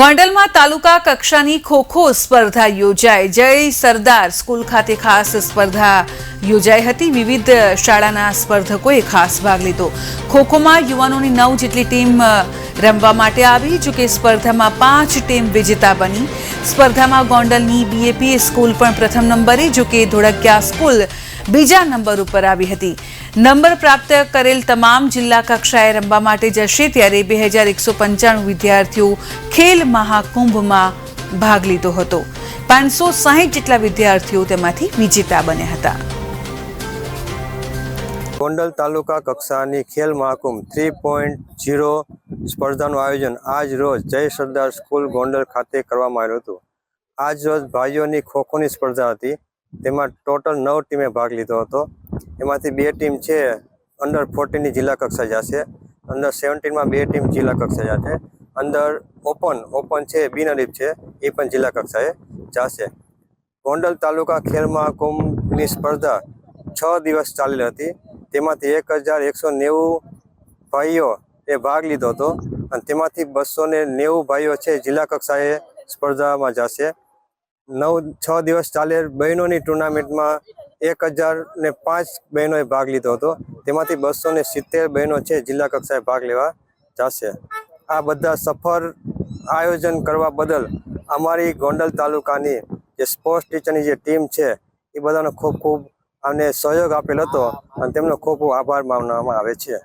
ગોંડલમાં તાલુકા કક્ષાની ખોખો સ્પર્ધા યોજાઈ. જય સરદાર સ્કૂલ ખાતે ખાસ સ્પર્ધા યોજાઈ હતી. વિવિધ શાળાના સ્પર્ધકોએ ખાસ ભાગ લીધો. ખોખોમાં યુવાનોની નવ જેટલી ટીમ રમવા માટે આવી જોકે સ્પર્ધામાં પાંચ ટીમ વિજેતા બની. સ્પર્ધામાં ગોંડલની બીએપી સ્કૂલ પણ પ્રથમ નંબરે જોકે ધોળકિયા સ્કૂલ બીજા નંબર ઉપર આવી હતી. નંબર પ્રાપ્ત કરેલ તમામ જિલ્લા કક્ષાએ રમવા માટે જશે ત્યારે બે હજાર એકસો પંચાણું વિદ્યાર્થીઓ ખેલ મહાકુંભમાં ભાગ લીધો હતો. પાંચસો સાહીઠ જેટલા વિદ્યાર્થીઓ તેમાંથી વિજેતા બન્યા હતા. ગોંડલ તાલુકા કક્ષાની Khel Mahakumbh three point zero સ્પર્ધાનું આયોજન આજ રોજ જય સરદાર સ્કૂલ ગોંડલ ખાતે કરવામાં આવ્યું હતું. આજ રોજ ભાઈઓની ખોખોની સ્પર્ધા હતી. તેમાં ટોટલ નવ ટીમે ભાગ લીધો હતો. એમાંથી બે ટીમ છે અંડર ફોર્ટીનની જિલ્લા કક્ષા જશે અંડર સેવન્ટીનમાં બે ટીમ જિલ્લા કક્ષાએ જશે, અંદર ઓપન ઓપન છે, બિનહરીફ છે, એ પણ જિલ્લા કક્ષાએ જશે. ગોંડલ તાલુકા ખેલ મહાકુંભની સ્પર્ધા છ દિવસ ચાલેલી હતી, તેમાંથી એક હજાર એકસો નેવું ભાઈઓ એ ભાગ લીધો હતો અને તેમાંથી બસો ને નેવું ભાઈઓ છે, જિલ્લા કક્ષાએ સ્પર્ધામાં જશે. નવ, છ દિવસ ચાલેલ બહેનોની ટુર્નામેન્ટમાં એક હજાર ને પાંચ બહેનોએ ભાગ લીધો હતો. તેમાંથી બસો ને સિત્તેર બહેનો છે, જિલ્લા કક્ષાએ ભાગ લેવા જશે. આ બધા સફળ આયોજન કરવા બદલ અમારી ગોંડલ તાલુકાની જે સ્પોર્ટ્સ ટીચરની જે ટીમ છે, એ બધાનો ખૂબ ખૂબ અમને સહયોગ આપેલ હતો અને તેમનો ખૂબ ખૂબ આભાર માનવામાં આવે છે.